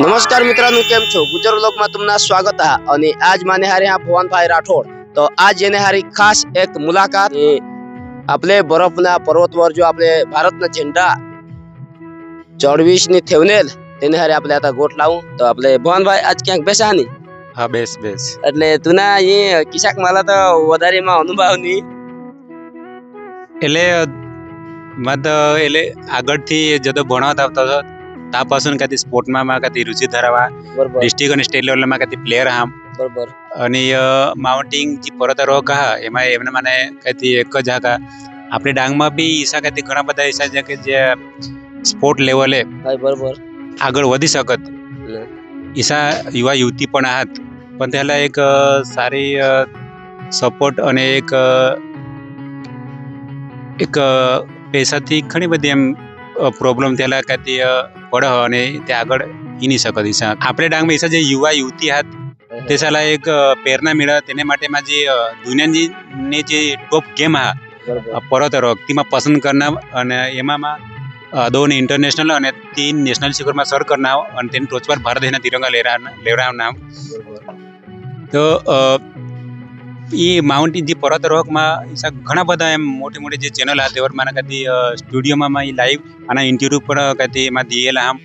નમસ્કાર મિત્રોનું કેમ છો? ગુજર લોકમાં તમને સ્વાગત હા અને આજ માને હારે આ ભવાનભાઈ રાઠોડ. તો આજ એને હારી ખાસ એક મુલાકાત આપણે બરફના પર્વત પર જો આપણે ભારતના ઝંડા ચોવીસની થેવનેલ તેને હારે આપણે આતા ગોટ લાવું. તો આપણે ભવાનભાઈ આજ ક્યાંક બેસા ની હા બેસ બેસ. એટલે તુના એ કિસાક માલા તો વધારેમાં અનુભવ નહીં એટલે મત એટલે આગળથી જતો ભણાવતા આવતા तापासून कधी स्पोर्टमा कधी રુચિ धरावा डिस्ट्रिक्ट અને સ્ટેટ લેવલમાં કદી પ્લેયર આમ બરોબર. અને માઉન્ટિંગ જે પરત પર્વતારોહક હા એમાં એમને મને કદી એક જ હાકા. આપણે ડાંગમાં બી ઈસા કદી ઘણા બધા ઈસા જે કે જે સ્પોર્ટ લેવલે બરોબર. આગળ વધી શકત. ઈસા યુવા યુવતી પણ હાથ. પણ તેલા એક સારી સપોર્ટ અને એક એક પૈસાથી ઘણી બધી એમ પ્રોબ્લેમ થયેલા કદી પડે અને તે આગળ ઈ નહીં શકત ઈસા આપણે ડાંગમાં ઈસા જે યુવા યુવતી હાથ તે સાલા એક અ, પ્રેરણા મેળવે તેને માટેમાં જે અ, દુનિયાની ની જે ટોપ ગેમ હા બરોબર પર્વત રોક તેમાં પસંદ કરનાર અને એમાં દોન ઇન્ટરનેશનલ અને तीन नेशनल शिखर में सर करना हो और तीन टोच पर भारत देना तिरंगा ले रहा ले रहा नाम તો અ, માઉન્ટ જે પર્વત રોકમાં ઘણા બધા એમ મોટી મોટી જે ચેનલ હતા તેवर મને કદી સ્ટુડિયોમાં એ લાઈવ આના ઇન્ટરવ્યુ પણ કદી એમાં દિયેલા આમ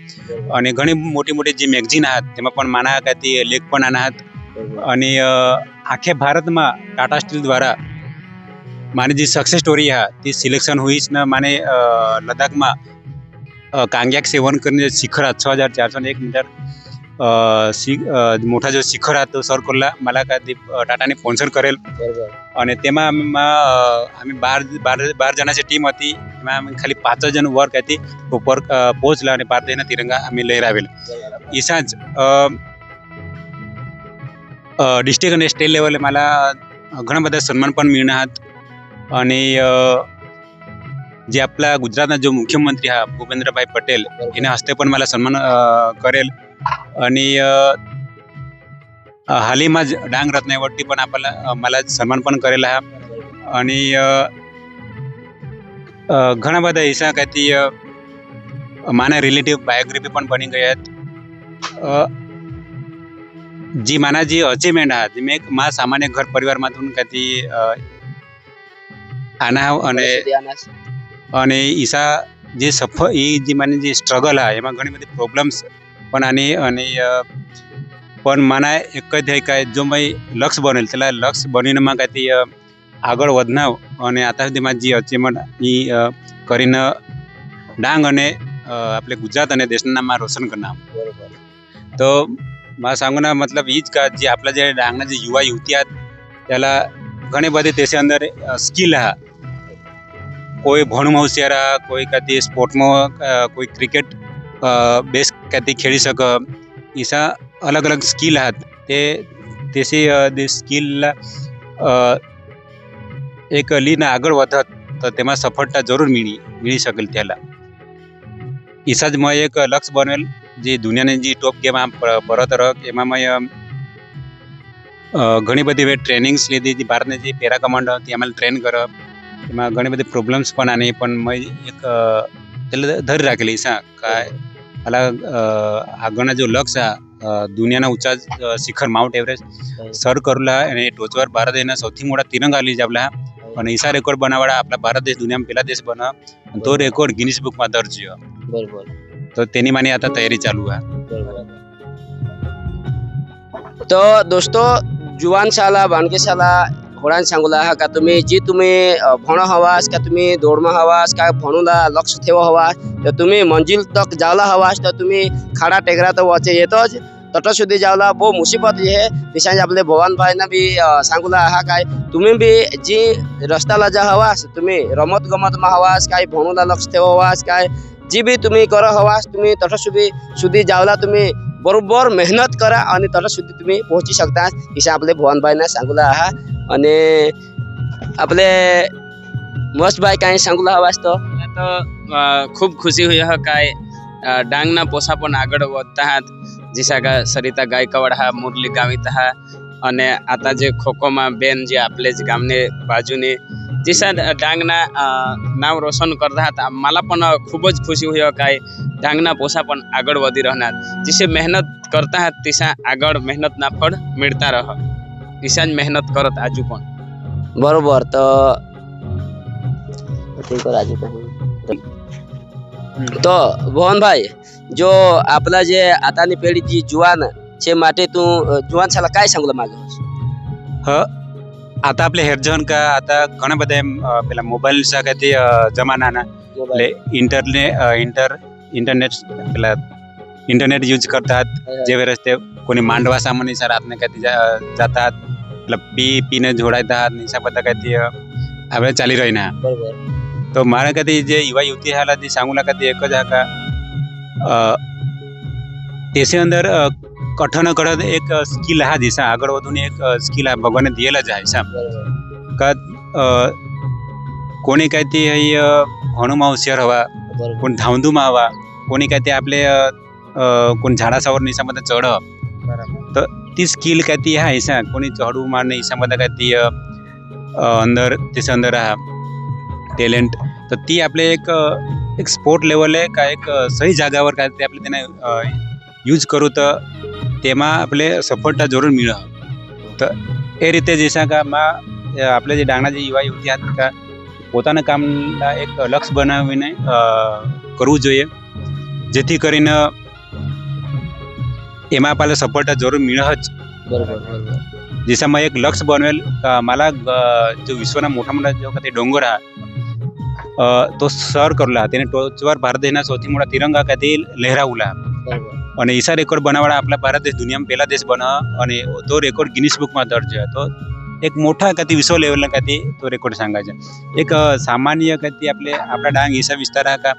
અને ઘણી મોટી મોટી જે મેગઝીન હાથ તેમાં પણ માના કદી લેખ પણ આના હાથ. અને આખે ભારતમાં ટાટા સ્ટીલ દ્વારા મારી જે સક્સેસ સ્ટોરી હા તે સિલેક્શન હુઈ છે ને માને લદ્દાખમાં કાંગ્યાક સેવન કરીને શિખર છ હજાર ચારસો એક મીટર શી- અ, મોટા જો શિખર હતો સર કોલ્લા મલાકાત ટાટાની સ્પોન્સર કરેલ બરોબર અને તેમાં અમે માં, અ, અમે બાર બાર બાર જણા જે ટીમ હતી એમાં અમે ખાલી પાંચ જ જણ વર્ક હતી ઉપર અ, પહોંચલા અને ભારતીયના તિરંગા અમે લહેરાવેલ એ સાંજ ડિસ્ટ્રિક્ટ અને સ્ટેટ લેવલે મારા ઘણા બધા સન્માન પણ મળ્યા હતા અને અ, જે આપણા ગુજરાતના જો મુખ્યમંત્રી હા ભૂપેન્દ્રભાઈ પટેલ એના હસ્તે પણ મારા સન્માન કરેલ. અને હાલમાં જ ડાંગ રત્ન એવોર્ડથી પણ આપણા મારા સન્માન પણ કરેલા હા. અને ઘણા બધા અ, માના રિલેટિવ બાયોગ્રાફી પણ બની હતા અ, જે માના જે અચીવમેન્ટ હા જે મેં મા સામાન્ય ઘર પરિવારમાંથી કહેતી આના અને અને ઈશા જે સફળ એ જે મને જે સ્ટ્રગલ હા એમાં ઘણી બધી પ્રોબ્લેમ્સ પણ આની અને પણ મને એક જ થાય કે જો મેં લક્ષ બનેલ એટલે લક્ષ બનીને માં કાંઈ આગળ વધના અને આતા સુધીમાં જે અચીવમેન્ટ એ કરીને ડાંગ અને આપણે ગુજરાત અને દેશના નામમાં રોશન કરનાર તો મારા સાંગુના મતલબ એ જ કે જે આપણા જે ડાંગના જે યુવા યુવતી આ પહેલાં ઘણી બધી દેશની અંદર સ્કિલ હા કોઈ ભણમાં હોશિયારા કોઈ કદી સ્પોર્ટમાં કોઈ ક્રિકેટ બેસ કદી ખેડી શક. ઈસા અલગ અલગ સ્કિલ હાત તે તેસી સ્કિલ એક લીને આગળ વધત, તો તેમાં સફળતા જરૂર મીળી મીળી શકેલ તેલા ઈસા જ મેં એક લક્ષ બનેલ, જે દુનિયાની જે ટોપ ગેમ આમ પરત રક એમાં મેં ઘણી બધી ટ્રેનિંગ્સ લીધી. જે ભારતની જે પેરા કમાન્ડ હતી, એમાં ટ્રેન કર એમાં ઘણી બધી પ્રોબ્લેમ્સ પણ આની પણ મેં એક એટલે ધરી રાખેલી છે. એટલે આગળના જો લક્ષ્ય દુનિયાના ઊંચા શિખર માઉન્ટ એવરેસ્ટ સર કરેલા અને ટોચવાર ભારત એના સૌથી મોટા તિરંગા લઈ આપલા અને ઈસા રેકોર્ડ બનાવવાળા આપણા ભારત દેશ દુનિયામાં પહેલા દેશ બના તો રેકોર્ડ ગિનિસ બુકમાં દર્જ્યો. તો તેની માની આતા તૈયારી ચાલુ હા. તો દોસ્તો જુવાન શાલા વાનગીશાલા कोणाने सांगूला हा का तुम्ही जी तुम्ही भोणं हवास का तुम्ही दौडमा हवास का भोणूला लक्ष ठेवा हवा तर तुम्ही मंजिल तक जावला हवास तर तुम्ही खाडा टेकरा तर वाचे येतच तटसुद्धी जावला बो मुसीबत हे तिशांचे आपले भवानभाईना बी सांगूला आहा काय तुम्ही बी जी रस्त्याला जा हवास तुम्ही रमत गमतमा हवास काय भोणूला लक्ष ठेवा हवास काय जी बी तुम्ही करा हवास तुम्ही तटसुबी सुधी जावला तुम्ही बरोबर मेहनत करा आणि तट સુધી तुम्ही पोहोचू शकता ईशा आपले भुवनभाईना सांगूला आहात અને आपले મસ્તભાઈ કાંઈ सांगूला हवास તો મને તો અ, ખૂબ ખુશી हुई है काय અ, ડાંગના પોસા પણ આગળ વધતા હાત જેસા કા સરિતા ગાયકવાડ હા મુરલી ગાવિત હા અને આતા જે ખોખોમાં બેન જે આપણે જ ગામને બાજુની જેસા ડાંગના નામ રોશન કરતા હતા. માલા પણ ખૂબ જ ખુશી હોય કાંઈ ડાંગના પોસા પણ આગળ વધી રહેના જેસે મહેનત કરતા હતા તેસા આગળ મહેનતના ફળ મળતા રહ તેસા જ મહેનત કરત આજુ પણ. બરોબર તો આજુ તો ભવનભાઈ જો આપણા જે આતાની પેઢી જે જુવાન છે માટે તું જુવાન છાલા કાંઈ સંગલ માગે હા? आता आपले हेरजन का आता ઘણા બધા એમ અ, પેલા મોબાઈલ સાથે જમાનાના એટલે ઇન્ટરને અ, ઇન્ટર ઇન્ટરનેટ પેલા ઇન્ટરનેટ યુઝ કરતા જે રસ્તે કોની માંડવા સામાન સર રાતને કહેતી જા- જાતા એટલે પી પીને જોડાતા નિશા બધા કહેતી અ, આપણે ચાલી રહી ના बरोबर તો મારા કહેતી જે યુવા યુવતી હાલા જે सांगूला કહેતી એક જ હાકા અ, તેસી અંદર અ, કઠણ કડત એક સ્કિલ હા દિશા આગળ વધુની એક સ્કિલ હા ભગવાને દિયેલા જ હા કા कोणी काय ते म्हणू हवा कोण धावधू हवा कोणी काय ते आपले कोण झाडासावर निसामध्ये चढ. तर ती स्किल काय ती हा हिसा कोणी चढू मारणं हिसामध्ये काय ती अंदर तिस अंदर हा टॅलेंट. तर ती आपले एक एक स्पोर्ट लेवल आहे का एक सही जागावर काय ते आपले त्यांना યુઝ કરું તો તેમાં આપણે સફળતા જરૂર મળે તો એ રીતે જે શાખામાં આપણે જે ડાંગણા જે યુવા યુવતી હતા પોતાના કામના એક લક્ષ્ય બનાવીને કરવું જોઈએ. જેથી કરીને એમાં આપણે સફળતા જરૂર મળે જ. દિશામાં એક લક્ષ્ય બનવેલ માલા જો વિશ્વના મોટા મોટા જો કદાચ ડોંગર તો સર કરેલા તેને ટોચવાર ભારત દેશના સૌથી મોટા તિરંગા કદી લહેરાવલા. અને ઈશા રેકોર્ડ બનાવવાળા આપણા ભારત દેશ દુનિયામાં પહેલા દેશ બનાવ અને તો રેકોર્ડ ગિનિસ બુકમાં દર્જ તો એક મોટા કતી વિશ્વ લેવલના કતી તો રેકોર્ડ સાંગા છે. એક સામાન્ય કતી આપણે, આપણા ડાંગ ઈસા વિસ્તાર હતા.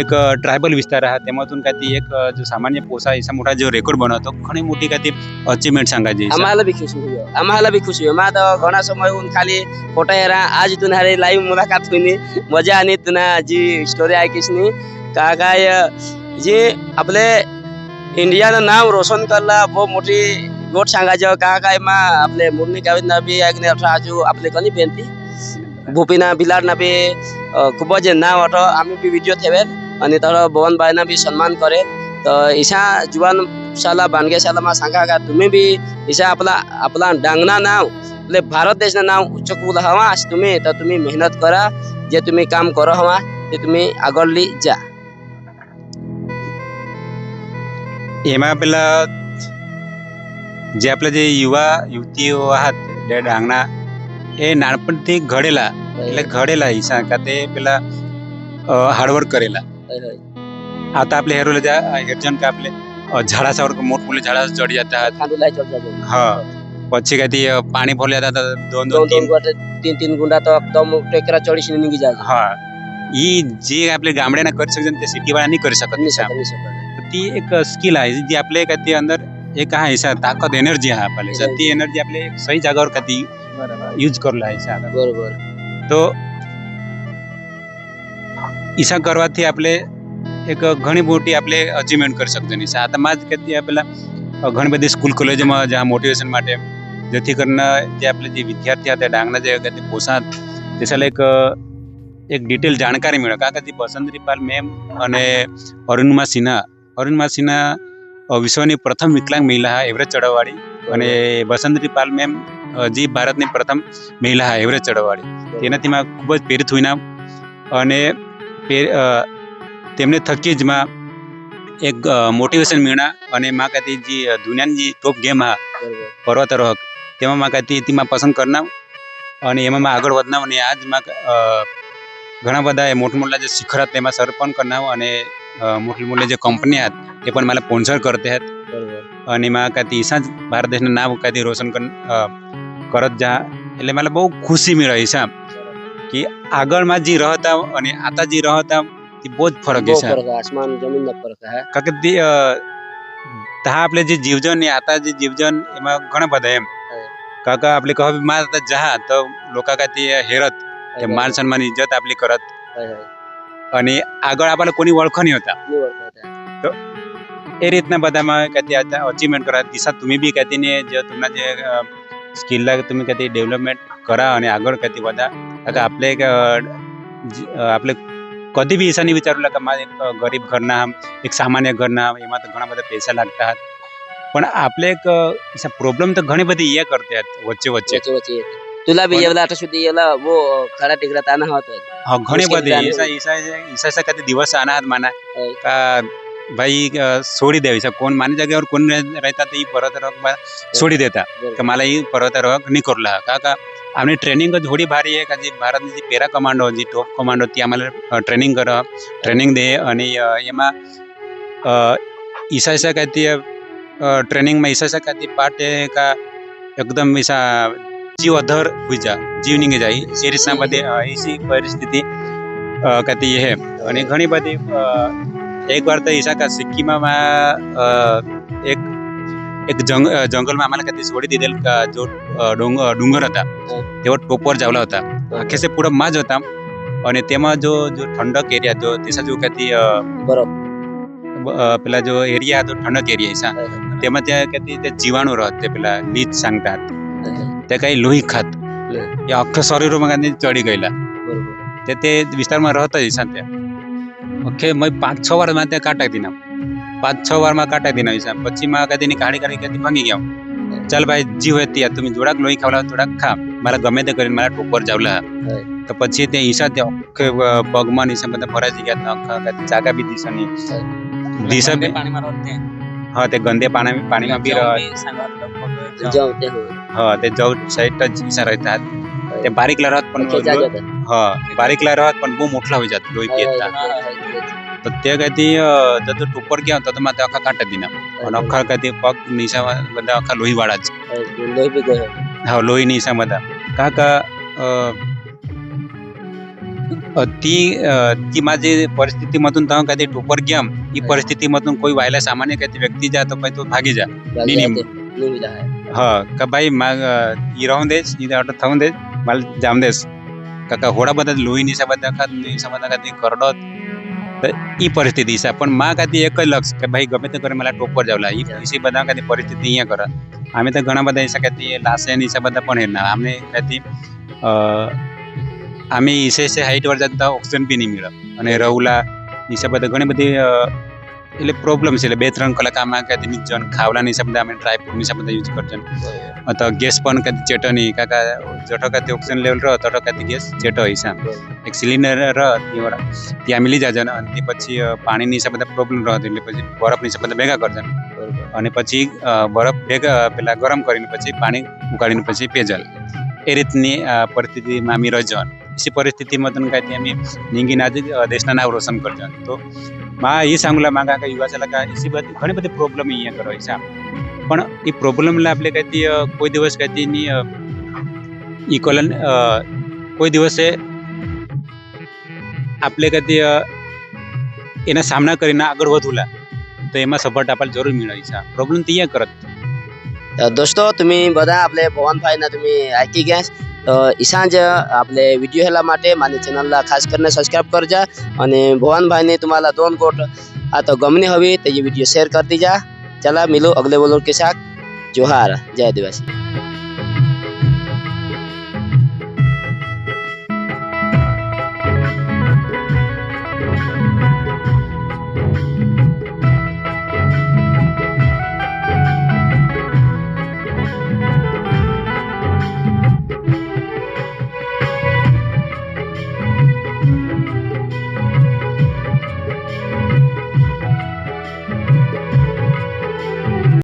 એક ટ્રાઇબલ વિસ્તાર હતા. તેમાં તું કતી એક જો સામાન્ય પોસા ઈસા મોટા જો રેકોર્ડ બન્યો તો ઘણી મોટી કતી અચીવમેન્ટ સાંગા છે અમારે બી ખુશ હોય અમારે બી ખુશ હોય અમારે તો ઘણા સમય હું ખાલી ફોટા હેરા, આજ તું હારે લાઈવ મુલાકાત થઈને મજા આની તુના જે સ્ટોરી આકીશની, કાકા જે આપણે ઇન્ડિયાનું નામ રોશન કરલા, બહુ મોટી ગોઠ સાંગાજો કાકા એમાં આપણે મુર્મી કાવિદના બી આગને રાજુ આપણે કની બેનથી. ભૂપીના બિલાડના બી ખૂબ જ નામ અઠો અમે બી વીડિયો થયેલ અને તારો ભવનભાઈના બી સન્માન કરે. તો ઈશા જુવાન શાલા બાનગે શાલામાં સાંગા કા તમે બી ઈશા આપલા આપલા ડાંગના નામ, એટલે ભારત દેશના નામ ઉચ્ચ કુલ હવા તમે, તો તમે મહેનત કરા, જે તમે કામ કરો હવા, તે તમે આગળ લઈ જા. એમાં પેલા જે આપણે જે યુવા યુવતીઓ હતા જે ડાંગના એ નાનપણથી ઘડેલા એટલે ઘડેલા ઈશા ખાતે પેલા હાર્ડવર્ક કરેલા. આતા આપણે હેરો લેજા હેરજન કે આપણે ઝાડા સાવર મોટ મોટી ઝાડા ચડી જતા હા. પછી કહેતી પાણી ભરી જતા દોન દોન તીન. તીન તીન ગુંડા તો એકદમ ટેકરા ચડી છે નીકળી જાય. હા. ઈ જે આપણે ગામડેના કરી શકીએ તે સિટીવાળા નહીં કરી શકત નહીં नाही ईशा. शकत, नाही शकत. तर ती एक स्किल आहे जी आपले काय ती अंदर एक आहे ईशा, ताकद एनर्जी आहे आपल्याला ईशा. ती एनर्जी आपले एक सही जागावर का ती यूज करला आहे ईशा. बरोबर તો ઈશા કરવાથી આપણે એક ઘણી મોટી આપણે અચીવમેન્ટ કરી શકતો નહીં સાતમાં જ કહેતી પેલા ઘણી બધી સ્કૂલ કોલેજમાં જ્યાં મોટિવેશન માટે જેથી કરીને જે આપણે જે વિદ્યાર્થી હતા ડાંગના જે કહેતી પોસાત તે સાલે એક એક ડિટેલ જાણકારી મળે કારણ કે જે બસંત રીપાલ મેમ અને અરુણિમા સિન્હા અરુણિમા સિન્હા વિશ્વની પ્રથમ વિકલાંગ મહિલા એવરેજ ચડવવાળી અને બસંતરી પાલ મેમ જે ભારતની પ્રથમ મહિલા એવરેજ ચડવવાળી તેનાથી માં ખૂબ જ પ્રેરિત હોઈના અને તેમને થકી જ માં એક મોટિવેશન મળ્યા અને માં કહેતી જે દુનિયાની જે ટોપ ગેમ હા પર્વતરોહક તેમાં માં કહેતી હતી માં પસંદ કરના અને એમાં માં આગળ વધના અને આજમાં ઘણા બધા એ મોટા મોટા જે શિખર હતા તેમાં સર્પણ પણ કરનાર અને मोठे मोठे जे कंपन्या आहेत ते पण मला स्पॉन्सर करते आहेत आणि मला काय ती ईशाच भारत નામ કાંઈ રોશન કરત જા. એટલે મને બહુ ખુશી મળે ઈશા કે આગળમાં જે રહતા અને આતા જે રહતા તે બહુ જ ફરક છે આસમાન જમીનનો ફરક છે કારણ કે આપણે જે જીવજન ને આતા જે જીવજન એમાં ઘણા બધા એમ. કાકા આપણે કહો માતા જહા તો લોકો કાંઈ હેરત કે માન સન્માન ઇજ્જત આપણી કરત. અને આગળ આપણે કોની ઓળખો નહીં હતા. તો એ રીતના બધામાં કહેતી હતા અચીવમેન્ટ કરા દિશા તમે બી કહેતી ને જે તમને જે સ્કિલ લાગે તમે કહેતી ડેવલપમેન્ટ કરા અને આગળ કહેતી બધા. કે આપણે આપણે કદી બી ઈશાની વિચારું કે મારે એક ગરીબ ઘરના એક સામાન્ય ઘરના એમાં તો ઘણા બધા પૈસા લાગતા હતા. પણ આપણે એક પ્રોબ્લેમ તો ઘણી બધી એ કરતી હતી વચ્ચે વચ્ચે. વચ્ચે तुला भी एवढा आठवशी एवढा वो खडा टिकडा ताना होता હા ઘણી મુશ્કેલ બધી. ઈસા ઈસા ઈસા સાથે દિવસ અનાહત માના. હોય. કા ભાઈ અ, છોડી દેવી છે. કોણ માની જગ્યા કોણ રહે- રહેતા તો એ પર્વતારોહકમાં છોડી દેતા. કે માલા એ પર્વતારોહક નહીં કરલા. કા કા આમની ટ્રેનિંગ જ થોડી ભારી છે કે જે ભારતની જે પેરા કમાન્ડો જે ટોપ કમાન્ડો ત્યાં અમારે ટ્રેનિંગ કરો ટ્રેનિંગ દે અને અ, એમાં અ, ઈસા ઈસા કહેતી ટ્રેનિંગમાં ઈસા ઈસા કહેતી પાટે એકદમ ઈસા જીવ અધર હોઈ જા જીવ નીકળી જાય એ રીતના બધી અ, એસી પરિસ્થિતિ અ, કહેતી હે અને ઘણી બધી અ, એક વાર તો ઈશા કા સિક્કીમાં અ, એક એક જંગ અ, જંગલમાં आम्हाला कधी सोडी दिलेल का जो अ, डोंग डोंगर होता हं. तेव्हा टोपवर जावला होता अखेसे पुढं माज होता અને તેમાં જો જો ઠંડક એરિયા જો તેસા જો કહેતી અ, बरोबर અ, પેલા જો એરિયા હતો ઠંડક એરિયા ઈસા તેમાં ત્યાં કહેતી તે જીવાણુ રહત તે પેલા લીચ सांगतात તે કઈ લોહી ખાત. એ આખા શરીરોમાં ગાંધી ચડી ગયેલા. તે તે વિસ્તારમાં રહેતા જ ઈશાન ત્યાં. ઓકે મેં પાંચ છ વારમાં ત્યાં કાંટા દીના પાંચ છ વારમાં કાંટા દીના ઈશાન. પછી માં કદી કાઢી કાઢી કદી ભાંગી ગયા. ચાલ ભાઈ જીવ ત્યાં તમે જોડાક લોહી ખાવલા થોડાક ખા. મારા ગમે તે કરીને મારા ટોપર જાવલા. તો પછી તે હિસા તે આખે પગમાં નિશા બધા ફરાજી ગયા. આખા જાગા બી દિશા ની દિશા હા તે ગંદે પાણી પાણીમાં બી રહે. जाऊ ते हो હા તે જવ સાઈડ જ ઈશા રહેતા તે બારીક લરત પણ खेचा जाता હા બારીક લરત પણ બહુ મોટલા હોઈ જતા લોહી પીતા તો તે કહેતી અ, જતો ટોપર ગયા તો તમારે આખા કાંટા દીના અને આખા કહેતી પગ નીચા બધા આખા લોહી વાળા જ लोही बी गयो हा लोही निसा मधा काका ती अ, ती माझी परिस्थितीमधून तेव्हा कधी टोपर गेम ही परिस्थितीमधून कोई व्हायला सामान्य कधी व्यक्ती जा तो पाहिजे तो भागी जा बाकी नहीं, आते नहीं मिला હા કે ભાઈ ઈ રહુંદેશ ઈ થવું દેશ માલ જામદેશ કાકા હોડા બધા લોહીની હિસાબત દખાત હિસાબત દખાત કરડો એ પરિસ્થિતિ છે. પણ મા કાતી એક જ લક્ષ કે ભાઈ ગમે તે કરે મને ટોપર જાવલા એ વિશે બધા કાતી પરિસ્થિતિ અહીંયા કર. અમે તો ઘણા બધા હિસાબ કહેતી લાસે ની હિસાબ પણ હેરના. અમને કહેતી અમે ઈસે હાઈટ વાર જતા ઓક્સિજન બી નહીં મળે. અને રવલા હિસાબ બધા ઘણી બધી એટલે પ્રોબ્લેમ છે. એટલે બે ત્રણ કલાક આમાં કદી નહીં જન ખાવલાની શબ્દ અમે ડ્રાયફ્રૂટની શબ્દ યુઝ કરજો તો ગેસ પણ કદી ચેટો નહીં કાકા જટો કાતી ઓક્સિજન લેવલ રહો તટો કાતી ગેસ ચેટો હિસાબ એક સિલિન્ડર રહ ત્યાં મિલી જાજો અને પછી પાણીની શબ્દ પ્રોબ્લેમ રહો એટલે પછી બરફની શબ્દ ભેગા કરજો અને પછી બરફ ભેગા પેલા ગરમ કરીને પછી પાણી ઉકાળીને પછી પેજલ એ રીતની પરિસ્થિતિમાં અમે રજવાનું એસી પરિસ્થિતિમાં તમને કાંઈ અમે નિંગી નાજી દેશના નાવ રોશન કરજો તો ಮಾ ಈ सांगूला मागांका युवासाला इसी बात ઘણી બધી પ્રોબ્લેમ અહીંયા કરો છે પણ એ પ્રોબ્લેમલા આપણે કહેતી કોઈ દિવસ કહેતીની ઇકોલન કોઈ દિવસે આપણે કહેતી એના સામના કરીને આગળ વધુલા, તો એમાં સપોર્ટ આપણે જરૂર મળે છે. પ્રોબ્લેમ ત્યાં કરત. દોસ્તો, તમે બધા આપણે પવનભાઈના તમે આઈકી ગયા ऐकी घ्या तर इसांज आपले व्हिडिओ ह्याला माटे माझ्या चॅनलला खास करणे सबस्क्राईब करजा आणि भवानभाईने तुम्हाला दोन कोट आता गमने हवी त्याची व्हिडिओ शेअर करती जा चला मिलो अगले बोलो के साथ जोहार जय आदिवासी